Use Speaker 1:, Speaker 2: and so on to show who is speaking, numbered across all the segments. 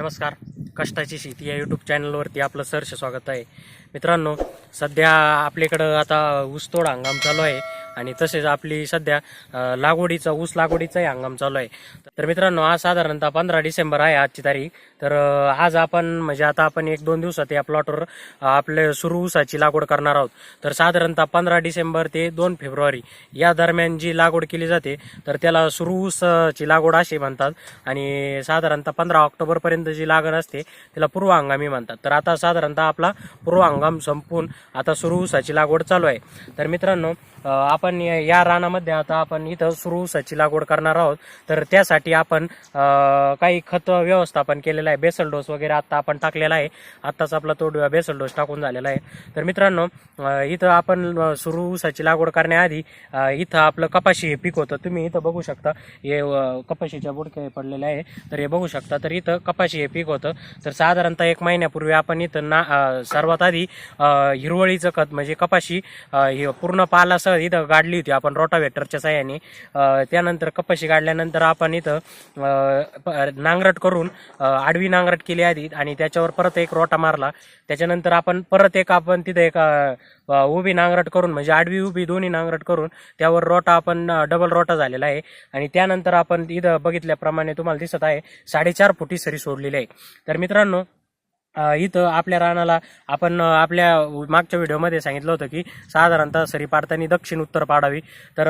Speaker 1: नमस्कार. कष्टाची शेती या यूट्यूब चॅनलवरती आपलं सहर्ष स्वागत आहे. मित्रांनो सध्या आपल्याकडं आता ऊसतोड हंगाम चालू आहे. आणि तसेच आपली सध्या लागवडीचा ऊस लागवडीचाही हंगाम चालू आहे. तर मित्रांनो आज साधारणतः पंधरा डिसेंबर आहे आजची तारीख. तर आज आपण म्हणजे आता आपण एक दोन दिवसात या प्लॉटवर आपले सुरू ऊसाची लागवड करणार आहोत. तर साधारणतः पंधरा डिसेंबर ते दोन फेब्रुवारी या दरम्यान जी लागवड केली जाते तर त्याला सुरू ऊसाची लागवड अशी म्हणतात. आणि साधारणतः पंधरा ऑक्टोबर पर्यंत जी लागण असते त्याला पूर्व हंगामी म्हणतात. तर आता साधारणतः आपला पूर्व हंगाम संपून आता सुरू ऊसाची लागवड चालू आहे. तर मित्रांनो आपण या रानामध्ये आता आपण इथं सुरू ऊसाची लागवड करणार आहोत. तर त्यासाठी आपण काही खत व्यवस्थापन केलेलं आहे. बेसल डोस वगैरे आता आपण टाकलेला आहे. आत्ताच आपला तो बेसल डोस टाकून झालेला आहे. तर मित्रांनो इथं आपण सुरू ऊसाची लागवड करण्याआधी इथं आपलं कपाशी हे पीक होतं. तुम्ही इथं बघू शकता हे कपाशीच्या बुडके पडलेले आहे. तर हे बघू शकता तर इथं कपाशी हे पीक होतं. तर साधारणतः एक महिन्यापूर्वी आपण इथं ना सर्वात आधी हिरवळीचं खत म्हणजे कपाशी हे पूर्ण पालासह इथं गाडली होती आपण रोटावेटरच्या साह्याने. त्यानंतर कपाशी गाडल्यानंतर आपण इथं नांगरट करून आडवी नांगरट केली आधी आणि त्याच्यावर परत एक रोटा मारला. त्याच्यानंतर आपण परत एक आपण तिथे एक उभी नांगरट करून म्हणजे आडवी उभी दोन्ही नांगरट करून त्यावर रोटा आपण डबल रोटा झालेला आहे. आणि त्यानंतर आपण इथं बघितल्याप्रमाणे तुम्हाला दिसत आहे साडेचार फुटी सरी सोडलेली आहे. तर मित्रांनो इथं आपल्या रानाला आपण आपल्या मागच्या व्हिडिओमध्ये सांगितलं होतं की साधारणतः सरी पाडताना दक्षिण उत्तर पाडावी. तर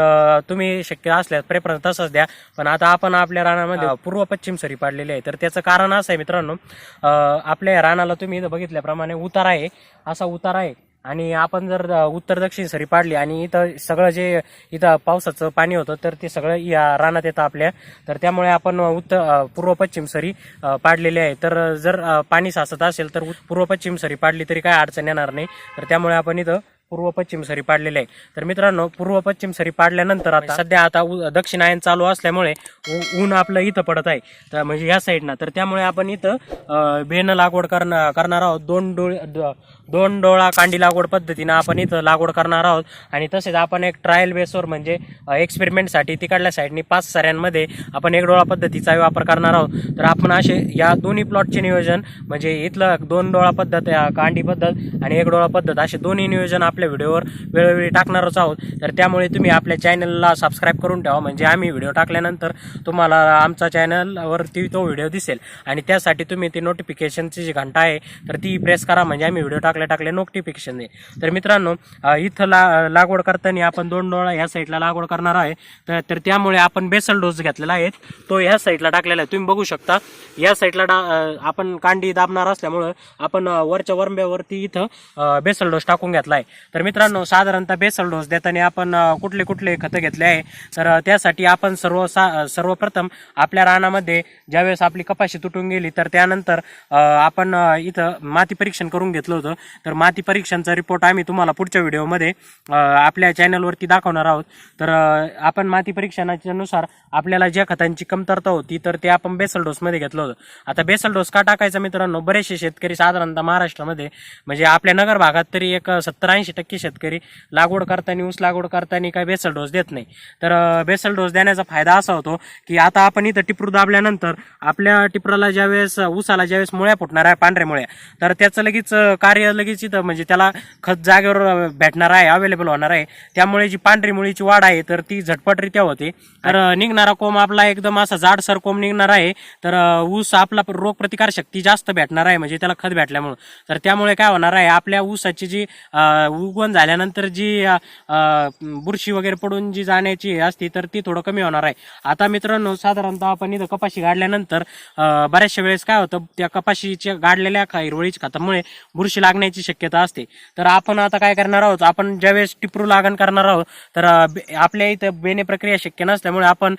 Speaker 1: तुम्ही शक्य असल्यास प्रेफरन्स तसंच द्या. पण आता आपण आपल्या रानामध्ये पूर्व पश्चिम सरी पाडलेली आहे. तर त्याचं कारण असं आहे मित्रांनो आपल्या रानाला तुम्ही इथं बघितल्याप्रमाणे उतार आहे. असा उतार आहे. आणि आपण जर उत्तर दक्षिण सरी पाडली आणि इथं सगळं जे इथं पावसाचं पाणी होतं तर ते सगळं या रानात येतं आपल्या. तर त्यामुळे आपण उत्तर पूर्व पश्चिम सरी पाडलेली आहे. तर जर पाणी साचत असेल तर पूर्व पश्चिम सरी पाडली तरी काय अडचण येणार नाही. तर त्यामुळे आपण इथं पूर्व पश्चिम सरी पाडलेले आहे. तर मित्रांनो पूर्व पश्चिम सरी पाडल्यानंतर आता सध्या आता दक्षिणायन चालू असल्यामुळे ऊन आपलं इथं पडत आहे. तर म्हणजे ह्या साईडनं. तर त्यामुळे आपण इथं बेनं बेन लागवड करणार करणार आहोत. दोन डोळे दोन डोळा कांडी लागवड पद्धतीनं आपण इथं लागवड करणार आहोत. आणि तसेच आपण एक ट्रायल बेसवर म्हणजे एक्सपेरिमेंटसाठी तिकडल्या साईडनी पाच सऱ्यांमध्ये आपण एक डोळा पद्धतीचा वापर करणार आहोत. तर आपण असे या दोन्ही प्लॉटचे नियोजन म्हणजे इथलं दोन डोळा पद्धत कांडी पद्धत आणि एक डोळा पद्धत असे दोन्ही नियोजन आपल्या व्हिडिओवर वेळोवेळी टाकणारच आहोत. तर त्यामुळे तुम्ही आपल्या चॅनलला सबस्क्राईब करून ठेवा. म्हणजे आम्ही व्हिडिओ टाकल्यानंतर तुम्हाला आमचा चॅनलवरती तो व्हिडिओ दिसेल. आणि त्यासाठी तुम्ही ती नोटिफिकेशनची जी घंटा आहे तर ती प्रेस करा. म्हणजे आम्ही व्हिडिओ टाकला टाकले नोटिफिकेशन दे तर मित्रांनो इथं ला लागवड करताना आपण दोन डोळा ह्या साईडला लागवड करणार आहे. तर तर त्यामुळे आपण बेसल डोस घेतलेला आहे. तो ह्या साईडला टाकलेला आहे. तुम्ही बघू शकता या साईडला डा आपण कांडी दाबणार असल्यामुळं आपण वरच्या वरंब्यावरती इथं बेसल डोस टाकून घेतला आहे. तर मित्रांनो साधारणतः बेसल डोस देताना आपण कुठले कुठले खतं घेतले आहे. तर त्यासाठी आपण सर्व सा सर्वप्रथम आपल्या रानामध्ये ज्यावेळेस आपली कपाशी तुटून गेली तर त्यानंतर आपण इथं माती परीक्षण करून घेतलं होतं. तर माती परीक्षणचा रिपोर्ट आम्ही तुम्हाला पुढच्या व्हिडिओमध्ये आपल्या चॅनलवरती दाखवणार आहोत. तर आपण माती परीक्षणाच्या नुसार आपल्याला ज्या खतांची कमतरता होती तर ते आपण बेसल डोसमध्ये घेतलं होतं. आता बेसल डोस का टाकायचा मित्रांनो? बरेचसे शेतकरी साधारणतः महाराष्ट्रामध्ये म्हणजे आपल्या नगर भागात तरी एक सत्तर ऐंशी टक्के शेतकरी लागवड करताना ऊस लागवड करताना काही बेसल डोस देत नाही. तर बेसल डोस देण्याचा फायदा असा होतो की आता आपण इथं टिपरू दाबल्यानंतर आपल्या टिपराला ज्यावेळेस ऊसाला ज्यावेळेस मुळ्या फुटणार आहे पांढऱ्या मुळ्या तर त्याचं लगेच कार्य लगेच इथं म्हणजे त्याला खत जागेवर भेटणार आहे अवेलेबल होणार आहे. त्यामुळे जी पांढरी मुळीची वाढ आहे तर ती झटपटरित्या होते. तर निघणारा कोंब आपला एकदम असा जाडसर कोंब निघणार आहे. तर ऊस आपला रोग प्रतिकार शक्ती जास्त भेटणार आहे म्हणजे त्याला खत भेटल्यामुळं. तर त्यामुळे काय होणार आहे आपल्या ऊसाची जी उगवण झाल्यानंतर जी बुरशी वगैरे पडून जी जाण्याची असती असते तर ती थोडं कमी होणार आहे. आता मित्रांनो साधारणतः आपण इथं कपाशी गाडल्यानंतर बऱ्याचशा वेळेस काय होतं त्या कपाशीच्या गाडलेल्या हिरवळीच्या खतामुळे बुरशी लागण्याची शक्यता असते. तर आपण आता काय करणार आहोत? आपण ज्यावेळेस टिपरू लागण करणार आहोत तर आपल्या इथं बेने प्रक्रिया शक्य नसल्यामुळे आपण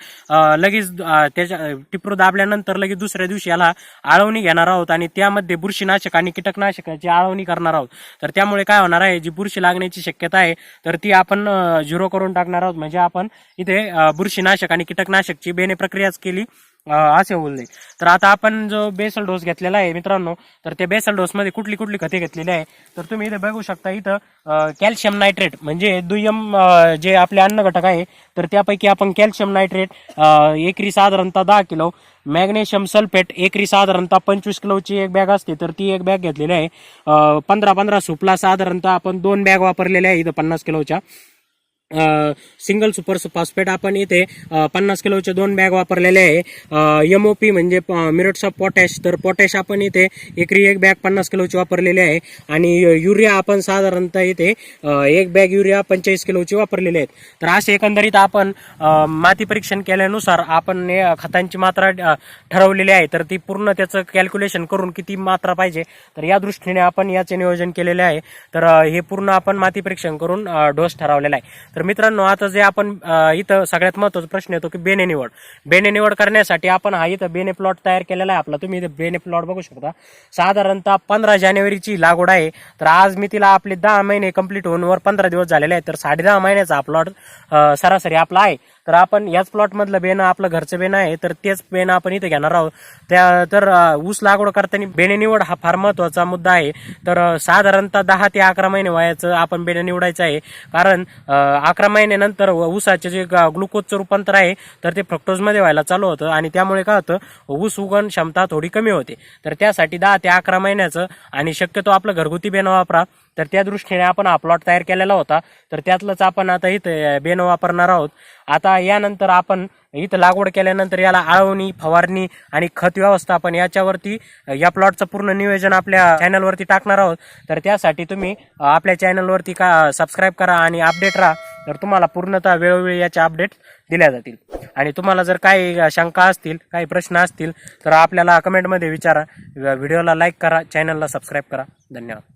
Speaker 1: लगेच त्याच्या टिपरू दाबल्यानंतर लगेच दुसऱ्या दिवशी याला आळवणी घेणार आहोत आणि त्यामध्ये बुरशीनाशक आणि कीटकनाशकाची आळवणी करणार आहोत. तर त्यामुळे काय होणार आहे? जी बुरशी लागण्याची शक्यता आहे तर ती आपण झिरो करून टाकणार आहोत. म्हणजे आपण इथे बुरशीनाशक आणि कीटकनाशकची बेने प्रक्रियाच केली. असे बोलले. तर आता आपण जो बेसल डोस घेतलेला आहे मित्रांनो तर त्या बेसल डोस मध्ये कुठली कुठली खते घेतलेली आहे? तर तुम्ही इथे बघू शकता इथं कॅल्शियम नायट्रेट म्हणजे दुय्यम जे आपले अन्न घटक आहे तर त्यापैकी आपण कॅल्शियम नायट्रेट एकरी साधारणतः दहा किलो मॅग्नेशियम सल्फेट एकरी साधारणतः पंचवीस किलोची एक बॅग असते तर ती एक बॅग घेतलेली आहे. पंधरा पंधरा सुपला साधारणतः आपण दोन बॅग वापरलेल्या आहे इथं पन्नास किलोच्या. सिंगल सुपर फॉस्फेट आपण इथे पन्नास किलोचे दोन बॅग वापरलेले आहे. एम ओ पी म्हणजे मिरट्स ऑफ पोटॅश तर पोटॅश आपण इथे एकरी एक बॅग पन्नास किलोची वापरलेली आहे. आणि युरिया आपण साधारणतः इथे एक बॅग युरिया पंचेचाळीस किलोची वापरलेली आहेत. तर असे एकंदरीत आपण माती परीक्षण केल्यानुसार आपण खतांची मात्रा ठरवलेली आहे. तर ती पूर्ण त्याचं कॅल्क्युलेशन करून किती मात्रा पाहिजे तर या दृष्टीने आपण याचे नियोजन केलेले आहे. तर हे पूर्ण आपण माती परीक्षण करून डोस ठरवलेला आहे. तर मित्रांनो आता जे आपण इथं सगळ्यात महत्त्वाचा प्रश्न येतो की बेने निवड. बेने निवड करण्यासाठी आपण हा इथं बेने प्लॉट तयार केलेला आहे आपला. तुम्ही इथं बेने प्लॉट बघू शकता. साधारणतः पंधरा जानेवारीची लागवड आहे. तर आज मी तिला आपले दहा महिने कंप्लीट होऊन वर पंधरा दिवस झालेले आहेत. तर साडे दहा महिन्याचा हा प्लॉट सरासरी आपला आहे. तर आपण याच प्लॉटमधलं बेणं बेनं आपलं घरचं बेणं आहे तर तेच बेणं आपण इथे घेणार आहोत. त्या तर ऊस लागवड करताना बेणे निवड हा फार महत्त्वाचा मुद्दा आहे. तर साधारणतः दहा ते अकरा महिने वयाचं आपण बेणं निवडायचं आहे. कारण अकरा महिन्यानंतर व ऊसाचे जे ग्लुकोजचं रूपांतर आहे तर ते फ्रक्टोजमध्ये व्हायला चालू होतं. आणि त्यामुळे काय होतं ऊस उगवण क्षमता थोडी कमी होते. तर त्यासाठी दहा ते अकरा महिन्याचं आणि शक्यतो आपलं घरगुती बेनं वापरा. तर त्या दृष्टीने आपण हा प्लॉट तयार केलेला होता. तर त्यातलंच आपण आता इथं बेन वापरणार आहोत. आता यानंतर आपण इथं लागवड केल्यानंतर याला आळवणी फवारणी आणि खत व्यवस्थापन याच्यावरती या प्लॉटचं पूर्ण नियोजन आपल्या चॅनलवरती टाकणार आहोत. तर त्यासाठी तुम्ही आपल्या चॅनलवरती का सबस्क्राईब करा आणि अपडेट राहा. तर तुम्हाला पूर्णतः वेळोवेळी याच्या अपडेट दिल्या जातील. आणि तुम्हाला जर काही शंका असतील काही प्रश्न असतील तर आपल्याला कमेंटमध्ये विचारा. व्हिडिओला लाईक करा चॅनलला सबस्क्राईब करा. धन्यवाद.